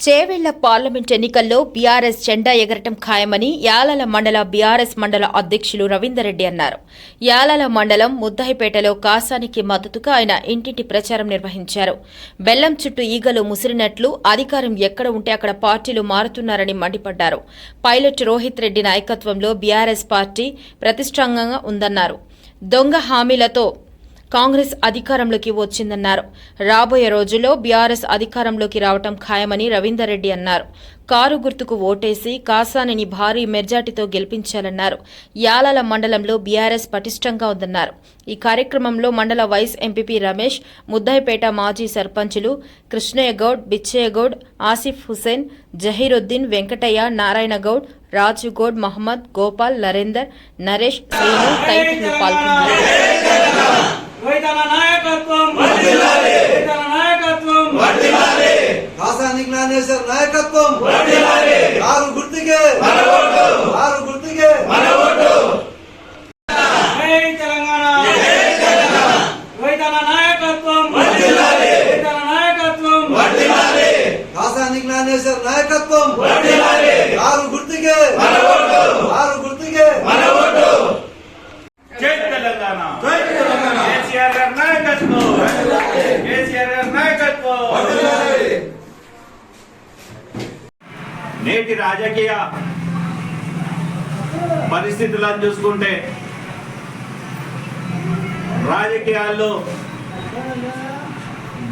Chevella parliament ఎన్నికల్లో BRS జెండా ఎగరటం ఖాయమని యాలల మండల బీఆర్ఎస్ మండల అధ్యక్షులు రవీందర్రెడ్డి అన్నారు. యాలల మండలం ముద్దాయిపేటలో కాసానికి మద్దతుగా ఆయన ఇంటింటి ప్రచారం నిర్వహించారు. బెల్లం చుట్టూ ఈగలు ముసిరినట్లు అధికారం ఎక్కడ ఉంటే అక్కడ పార్టీలు మారుతున్నారని మండిపడ్డారు. పైలట్ రోహిత్ రెడ్డి నాయకత్వంలో బీఆర్ఎస్ పార్టీ ప్రతిష్టాంగంగా ఉందన్నారు. దొంగ హామీలతో కాంగ్రెస్ అధికారంలోకి వచ్చిందన్నారు. రాబోయే రోజుల్లో బీఆర్ఎస్ అధికారంలోకి రావటం ఖాయమని రవీందర్ రెడ్డి అన్నారు. కారు గుర్తుకు ఓటేసి కాసానిని భారీ మెజార్టీతో గెలిపించాలన్నారు. యాలాల మండలంలో బీఆర్ఎస్ పటిష్టంగా ఉందన్నారు. ఈ కార్యక్రమంలో మండల వైస్ ఎంపీపీ రమేష్ ముద్దాయిపేట మాజీ సర్పంచులు కృష్ణయ్యగౌడ్ బిచ్చయ్యగౌడ్ ఆసిఫ్ హుసేన్ జహీరుద్దీన్ వెంకటయ్య నారాయణగౌడ్ రాజుగౌడ్ మహమ్మద్ గోపాల్ నరేందర్ నరేష్ శ్రీను తదితరులు పాల్గొన్నారు రైతన్న నాయకత్వం రైతన్న నాయకత్వం కాసాని జ్ఞానేశ్వర్ నాయకత్వం. కారు గుర్తుకే. కారు గుర్తుకే. నాయకత్వం. నాయకత్వం కాసాని జ్ఞానేశ్వర్ నాయకత్వం కారు గుర్తుకే కారు గుర్తుకే జై తెలంగాణ కేసీఆర్ గారి నాయకత్వం కేసీఆర్ గారి నాయకత్వం నేటి రాజకీయ పరిస్థితులను చూసుకుంటే రాజకీయాల్లో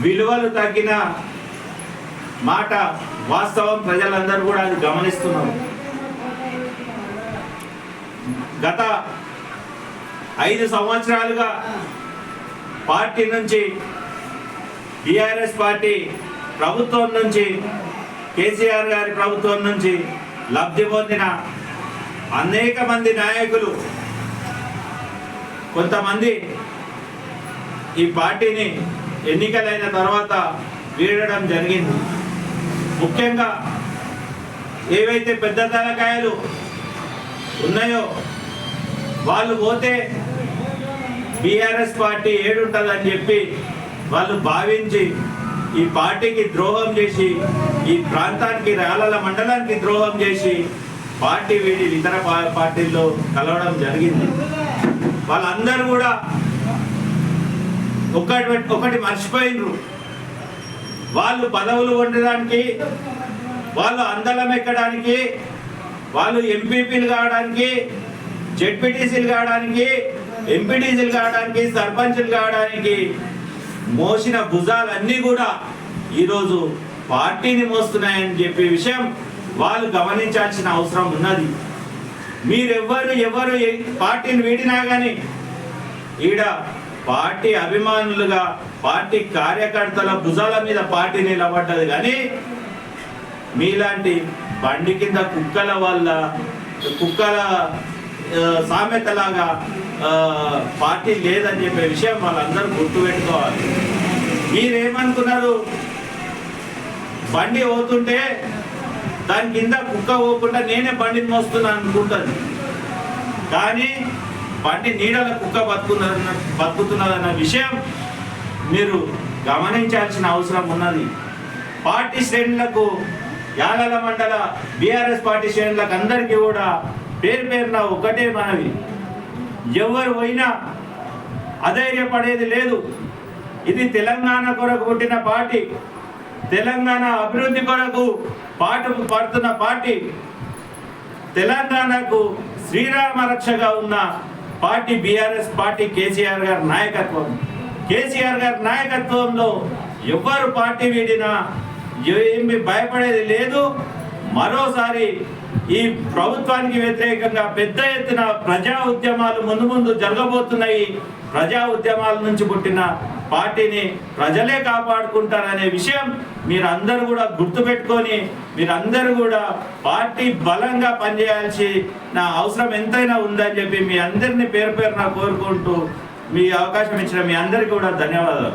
విలువలు తగ్గిన మాట వాస్తవం ప్రజలందరూ కూడా అది గమనిస్తున్నారు. గత ఐదు సంవత్సరాలుగా పార్టీ నుంచి టిఆర్ఎస్ పార్టీ ప్రభుత్వం నుంచి కేసీఆర్ గారి ప్రభుత్వం నుంచి లబ్ధి పొందిన అనేక మంది నాయకులు కొంతమంది ఈ పార్టీని ఎన్నికలైన తర్వాత వీడడం జరిగింది. ముఖ్యంగా ఏవైతే పెద్ద తలకాయలు ఉన్నాయో వాళ్ళు పోతే బీఆర్ఎస్ పార్టీ ఏడుంటుందని చెప్పి వాళ్ళు భావించి ఈ పార్టీకి ద్రోహం చేసి ఈ ప్రాంతానికి రాళ్ళల మండలానికి ద్రోహం చేసి పార్టీ వీడి ఇతర పార్టీల్లో కలవడం జరిగింది. వాళ్ళందరూ కూడా ఒకటి ఒకటి మర్చిపోయినరు. వాళ్ళు పదవులు ఉండడానికి వాళ్ళు అందలం ఎక్కడానికి వాళ్ళు ఎంపీపీలు కావడానికి జెడ్పీటీసీలు కావడానికి ఎంపీటీసీలు కావడానికి సర్పంచులు కావడానికి మోసిన భుజాలన్నీ కూడా ఈరోజు పార్టీని మోస్తున్నాయని చెప్పే విషయం వాళ్ళు గమనించాల్సిన అవసరం ఉన్నది. మీరెవ్వరు ఎవరు ఏ- పార్టీని వీడినా కానీ ఈడ పార్టీ అభిమానులుగా పార్టీ కార్యకర్తల భుజాల మీద పార్టీ నిలబడ్డది కానీ మీలాంటి బండి కింద కుక్కల వల్ల కుక్కల సామెతలాగా పార్టీ లేదని చెప్పే విషయం వాళ్ళందరూ గుర్తుపెట్టుకోవాలి. మీరేమనుకున్నారు? బండి పోతుంటే దాని కింద కుక్క పోకుండా నేనే బండిని మోస్తున్నాను అనుకుంటుంది. కానీ బండి నీడల కుక్క బతుకున్నదన్న బతుకుతున్నదన్న విషయం మీరు గమనించాల్సిన అవసరం ఉన్నది. పార్టీ శ్రేణులకు యాలల మండల బీఆర్ఎస్ పార్టీ శ్రేణులకు అందరికీ కూడా పేరు పేరున ఒకటే మనవి. ఎవరు పోయినా అధైర్యపడేది లేదు. ఇది తెలంగాణ కొరకు పుట్టిన పార్టీ. తెలంగాణ అభివృద్ధి కొరకు పాటు పడుతున్న పార్టీ. తెలంగాణకు శ్రీరామ రక్షగా ఉన్న పార్టీ బీఆర్ఎస్ పార్టీ కేసీఆర్ గారి నాయకత్వం. కేసీఆర్ గారి నాయకత్వంలో ఎవ్వరు పార్టీ వీడినా ఏమి భయపడేది లేదు. మరోసారి ఈ ప్రభుత్వానికి వ్యతిరేకంగా పెద్ద ఎత్తున ప్రజా ఉద్యమాలు ముందు ముందు జరగబోతున్నాయి. ప్రజా ఉద్యమాల నుంచి పుట్టిన పార్టీని ప్రజలే కాపాడుకుంటారనే విషయం మీరందరూ కూడా గుర్తుపెట్టుకొని మీరందరూ కూడా పార్టీ బలంగా పనిచేయాల్సి నా అవసరం ఎంతైనా ఉందని చెప్పి మీ అందరినీ పేరు పేరున కోరుకుంటూ మీ అవకాశం ఇచ్చిన మీ అందరికీ కూడా ధన్యవాదాలు.